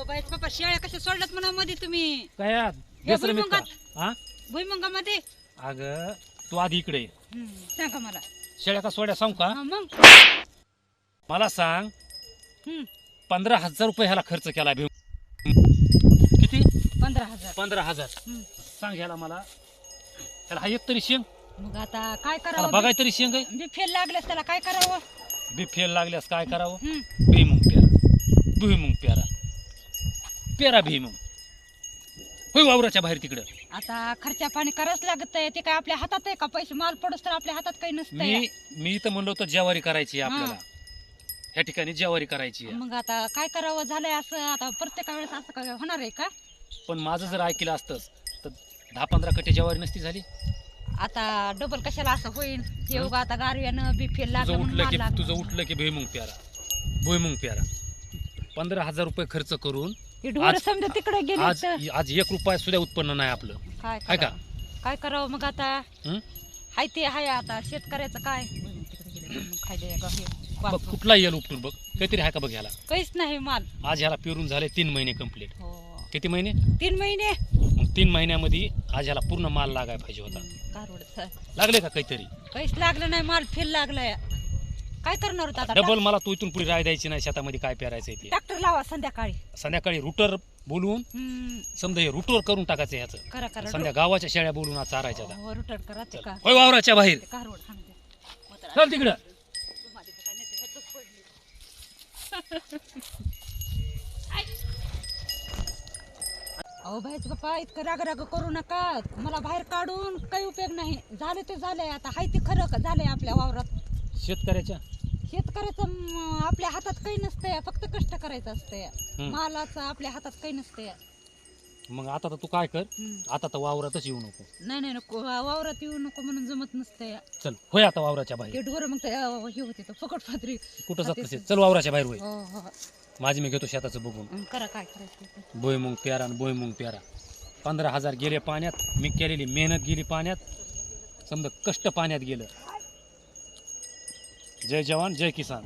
अहो बाई पप्पा शेळ्या कशा सोडल्यात म्हणा मध्ये तुम्ही? काय यात? या बेसन मीठ का? भुईमुगात. हा? भुईमुगामध्ये? अगं तू आधी इकडे ये. हम्म, सांगा मला. शेळ्या का सोड्या सांग का? हा, मग. मला सांग हम्म, पंधरा हजार रुपये ह्याला खर्च केला भिव किती? पंधरा हजार. पंधरा हजार. हम्म. सांग ह्याला मला. ह्याला हा एक तरी शेंग. मग आता काय त्याला करावं बघाय तरी शेंग आहे. बी फेल लागल्यास त्याला काय करावं? बी फेल लागल्यास काय करावं? हम्म, भुईमुंग पेरा भुईमुंग पेरा पेरा भुईमुंग होय वावराच्या बाहेर तिकडं. आता खर्चा पाणी करावंच लागत आहे ते काय आपल्या हातात आहे का? पैसे माल पडूस तर आपल्या हातात काही नसतंय. मी मी तर म्हणलो होतो ज्वारी करायची आहे आपल्याला. ह्या ठिकाणी ज्वारी करायची आहे. मग आता काय करावं? झालंय असं आता प्रत्येक वेळेस असं काय होणार आहे का? पण माझं जर ऐकलं असतंच तर दहा पंधरा कटे ज्वारी नसती झाली. आता डबल कशाला असं होईल हे उगा आता गारव्यानं बी फेल तुझं लागलं म्हणून उठलं माल की लागला. तुझं उठलं की भुईमुंग प्यारा. भुईमुंग प्यारा. पंधरा हजार रुपये खर्च करून हे ढोरं आज- समजा तिकडे गेले आज तर. आज एक रुपया सुद्धा उत्पन्न नाही आपलं. काय हाय का? करावं? काय करावं मग आता? हं? हाय ते हाय आता. शेतकऱ्याचं काय? गं हे. बघ. कुठला येल उपटून बघ. काहीतरी आहे का बघ ह्याला काहीच नाही माल. आज ह्याला पेरून झाले तीन महिने कंप्लीट हो. किती महिने? तीन महिने? मग तीन महिन्यामध्ये आज ह्याला पूर्ण माल लागाय पाहिजे होता. लागले का काहीतरी? काहीच लागलं नाही. माल फेल लागलाय. काय करणार होता आता? डबल मला तू इथून पुढे राय द्यायची नाही शेतामध्ये काय पेरायचं ते. ट्रॅक्टर लावा संध्याकाळी. संध्याकाळी रुटर बोलवून हम्म, समजा हे रुटर करून टाकायचं ह्याचं करा करा संध्या गावाच्या शेळ्या बोलून आज चारायच्या आता. हो रिटर्न करा ते का? होय वावराच्या बाहेर. ते चल तिकडं. अहो बाहेरच बाप्पा इतकं राग राग करू नका. मला बाहेर काढून काही उपयोग नाही. झाले ते झाले आता हाय ते खरं का झालंय आपल्या वावरात. शेतकऱ्याच्या? शेतकऱ्याचं म, आपल्या हातात काही नसतंय. फक्त कष्ट करायचं असतंय. हम्म. मालाचं आपल्या हातात काही नसतंय. मग आता तर तू काय कर? हम्म. आता तर वावरातच येऊ नको. नाही नाही नको. वा- वावरात येऊ नको म्हणून जमत नसतंय. चल होय आता वावराच्या बाहेर. ते ढोर मग ते, अं, हे होते तो फकट फादरी कुठं जात. नसेल? चल वावराच्या बाहेर होय. हो हो माझी मी घेतो शेताचं बघून. हं, करा काय करायचं ते. भुईमुंग प्यारा आणि भुईमुंग प्यारा. पंधरा हजार गेले पाण्यात. मी केलेली मेहनत गेली पाण्यात. समजा कष्ट पाण्यात गेलं. जय जवान जय किसान.